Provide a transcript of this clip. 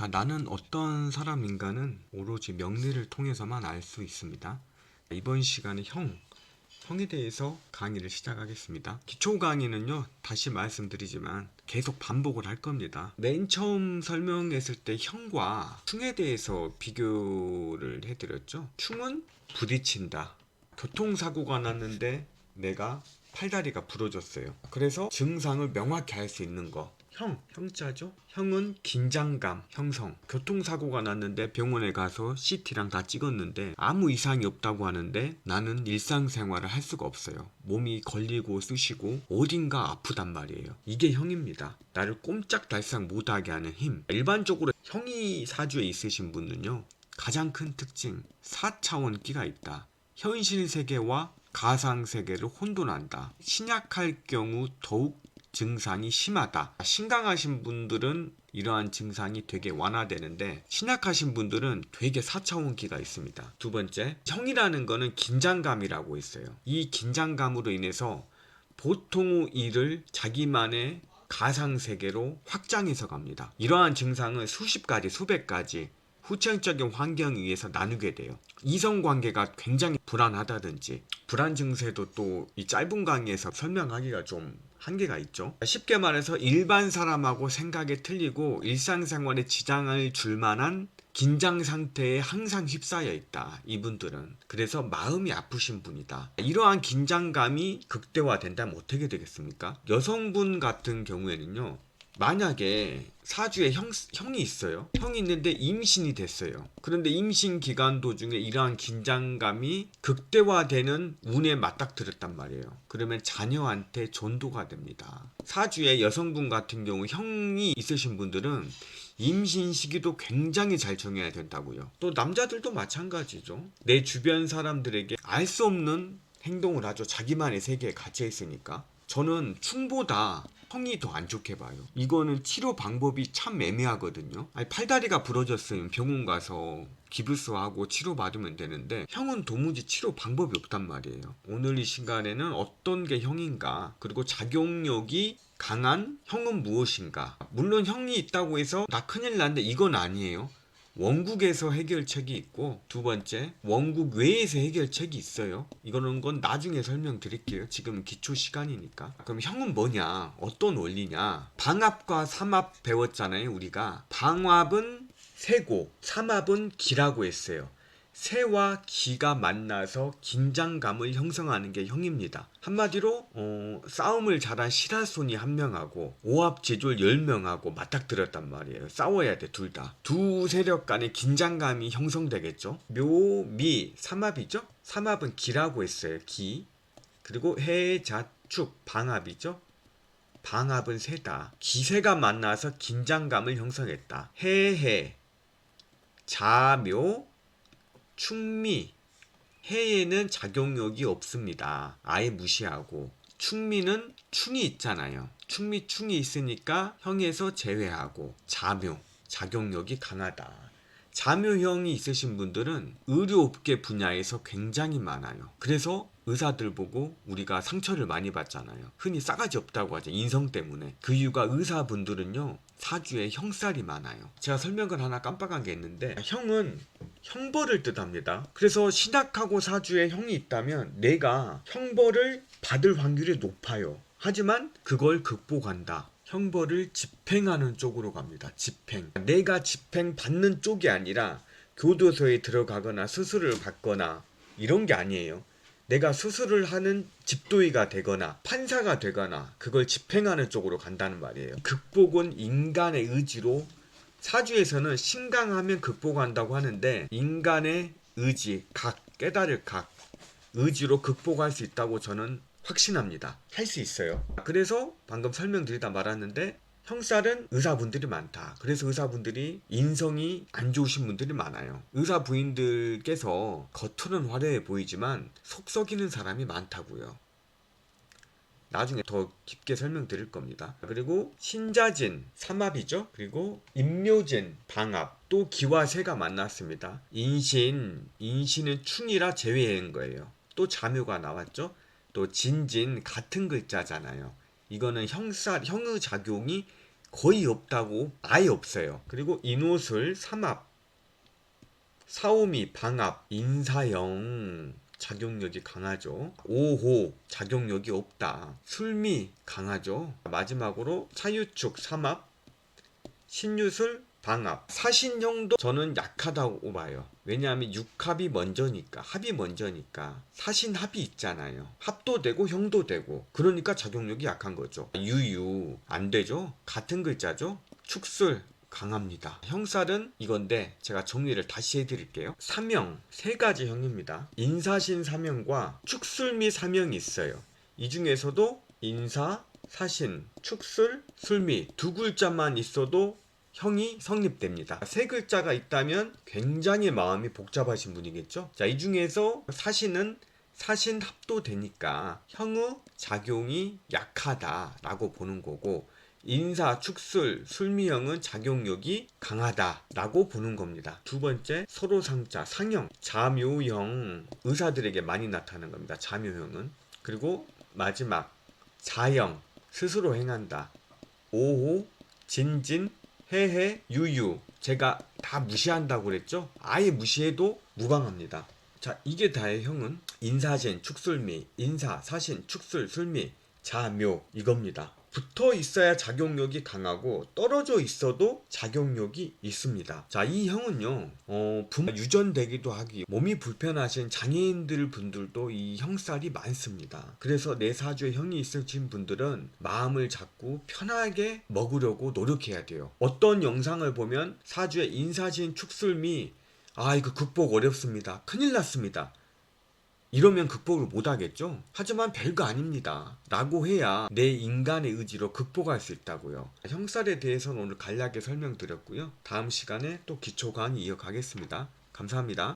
자, 나는 어떤 사람인가는 오로지 명리를 통해서만 알 수 있습니다. 이번 시간에 형, 형에 대해서 강의를 시작하겠습니다. 기초 강의는요, 다시 말씀드리지만 계속 반복을 할 겁니다. 맨 처음 설명했을 때 형과 충에 대해서 비교를 해드렸죠. 충은 부딪힌다. 교통사고가 났는데 내가 팔다리가 부러졌어요. 그래서 증상을 명확히 알 수 있는 거. 형, 형자죠? 형은 긴장감 형성. 교통사고가 났는데 병원에 가서 CT랑 다 찍었는데 아무 이상이 없다고 하는데 나는 일상생활을 할 수가 없어요. 몸이 걸리고 쑤시고 어딘가 아프단 말이에요. 이게 형입니다. 나를 꼼짝달싹 못하게 하는 힘. 일반적으로 형이 사주에 있으신 분은요. 가장 큰 특징 4차원 끼가 있다. 현실 세계와 가상 세계를 혼돈한다. 신약할 경우 더욱 증상이 심하다. 신강하신 분들은 이러한 증상이 되게 완화되는데 신약하신 분들은 되게 4차원기가 있습니다. 두 번째, 형이라는 거는 긴장감이라고 있어요. 이 긴장감으로 인해서 보통의 일을 자기만의 가상 세계로 확장해서 갑니다. 이러한 증상은 수십 가지, 수백 가지 후천적인 환경에 의해서 나누게 돼요. 이성 관계가 굉장히 불안하다든지 불안 증세도 또 이 짧은 강의에서 설명하기가 좀 한계가 있죠. 쉽게 말해서 일반 사람하고 생각이 틀리고 일상생활에 지장을 줄 만한 긴장 상태에 항상 휩싸여 있다. 이분들은. 그래서 마음이 아프신 분이다. 이러한 긴장감이 극대화된다면 어떻게 되겠습니까? 여성분 같은 경우에는요. 만약에 사주에 형, 형이 있어요. 형이 있는데 임신이 됐어요. 그런데 임신 기간 도중에 이러한 긴장감이 극대화되는 운에 맞닥뜨렸단 말이에요. 그러면 자녀한테 전도가 됩니다. 사주에 여성분 같은 경우 형이 있으신 분들은 임신 시기도 굉장히 잘 정해야 된다고요. 또 남자들도 마찬가지죠. 내 주변 사람들에게 알 수 없는 행동을 하죠. 자기만의 세계에 갇혀 있으니까. 저는 충보다 형이 더 안 좋게 봐요. 이거는 치료 방법이 참 애매하거든요. 아니, 팔다리가 부러졌으면 병원 가서 기부스하고 치료받으면 되는데 형은 도무지 치료 방법이 없단 말이에요. 오늘 이 시간에는 어떤 게 형인가 그리고 작용력이 강한 형은 무엇인가 물론 형이 있다고 해서 나 큰일 났는데 이건 아니에요. 원국에서 해결책이 있고 두 번째 원국 외에서 해결책이 있어요. 이거는 건 나중에 설명드릴게요. 지금 기초 시간이니까. 그럼 형은 뭐냐? 어떤 원리냐? 방압과 삼압 배웠잖아요. 우리가 방압은 세고 삼압은 기라고 했어요. 새와 기가 만나서 긴장감을 형성하는 게 형입니다. 한마디로 어, 싸움을 잘한 시라손이 한 명하고 오합지졸 10명하고 맞닥뜨렸단 말이에요. 싸워야 돼 둘 다. 두 세력 간의 긴장감이 형성되겠죠. 묘, 미, 삼합이죠. 삼합은 기라고 했어요. 기. 그리고 해, 자, 축, 방합이죠. 방합은 세다. 기세가 만나서 긴장감을 형성했다. 해해, 자묘, 충미 해에는 작용력이 없습니다. 아예 무시하고 충미는 충이 있잖아요. 충미 충이 있으니까 형에서 제외하고 자묘 작용력이 강하다. 자묘형이 있으신 분들은 의료업계 분야에서 굉장히 많아요. 그래서 의사들 보고 우리가 상처를 많이 받잖아요. 흔히 싸가지 없다고 하죠. 인성 때문에. 그 이유가 의사분들은요. 사주에 형살이 많아요. 제가 설명을 하나 깜빡한 게 있는데 형은 형벌을 뜻합니다. 그래서 신약하고 사주에 형이 있다면 내가 형벌을 받을 확률이 높아요. 하지만 그걸 극복한다. 형벌을 집행하는 쪽으로 갑니다. 집행. 내가 집행 받는 쪽이 아니라 교도소에 들어가거나 수술을 받거나 이런 게 아니에요. 내가 수술을 하는 집도의가 되거나 판사가 되거나 그걸 집행하는 쪽으로 간다는 말이에요. 극복은 인간의 의지로 사주에서는 신강하면 극복한다고 하는데 인간의 의지, 각, 깨달을 각, 의지로 극복할 수 있다고 저는 확신합니다. 할 수 있어요. 그래서 방금 설명드리다 말았는데 형살은 의사분들이 많다. 그래서 의사분들이 인성이 안 좋으신 분들이 많아요. 의사 부인들께서 겉으로는 화려해 보이지만 속 썩이는 사람이 많다고요. 나중에 더 깊게 설명드릴 겁니다. 그리고 신자진 삼합이죠. 그리고 임묘진 방합 또 기와 새가 만났습니다. 인신 인신은 충이라 제외한 거예요. 또 자묘가 나왔죠. 또 진진 같은 글자잖아요. 이거는 형사 형의 작용이 거의 없다고 아예 없어요. 그리고 인호술, 삼합, 사오미, 방합, 인사형 작용력이 강하죠. 오호 작용력이 없다. 술미 강하죠. 마지막으로 사유축, 삼합, 신유술, 방합, 사신형도 저는 약하다고 봐요. 왜냐하면 육합이 먼저니까, 합이 먼저니까 사신합이 있잖아요. 합도 되고 형도 되고 그러니까 작용력이 약한 거죠. 유유 안 되죠. 같은 글자죠. 축술 강합니다. 형살은 이건데 제가 정리를 다시 해드릴게요. 사명 세 가지 형입니다. 인사신 사명과 축술미 사명이 있어요. 이 중에서도 인사, 사신, 축술, 술미 두 글자만 있어도 형이 성립됩니다. 세 글자가 있다면 굉장히 마음이 복잡하신 분이겠죠. 자, 이 중에서 사신은 사신 합도 되니까 형의 작용이 약하다라고 보는 거고 인사, 축술, 술미형은 작용력이 강하다라고 보는 겁니다. 두 번째 서로 상자, 상형, 자묘형 의사들에게 많이 나타나는 겁니다. 자묘형은 그리고 마지막 자형 스스로 행한다. 오호, 진진, 해해, 유유 제가 다 무시한다고 그랬죠? 아예 무시해도 무방합니다. 자 이게 다의 형은 인사신, 축술미, 인사, 사신, 축술, 술미, 자묘 이겁니다. 붙어 있어야 작용력이 강하고 떨어져 있어도 작용력이 있습니다. 자, 이 형은요, 어, 분 유전되기도 하기, 몸이 불편하신 장애인들 분들도 이 형살이 많습니다. 그래서 내 사주에 형이 있으신 분들은 마음을 잡고 편하게 먹으려고 노력해야 돼요. 어떤 영상을 보면 사주에 인사신 축술미, 아, 이거 극복 어렵습니다. 큰일 났습니다. 이러면 극복을 못하겠죠? 하지만 별거 아닙니다. 라고 해야 내 인간의 의지로 극복할 수 있다고요. 형살에 대해서는 오늘 간략하게 설명드렸고요. 다음 시간에 또 기초 강의 이어가겠습니다. 감사합니다.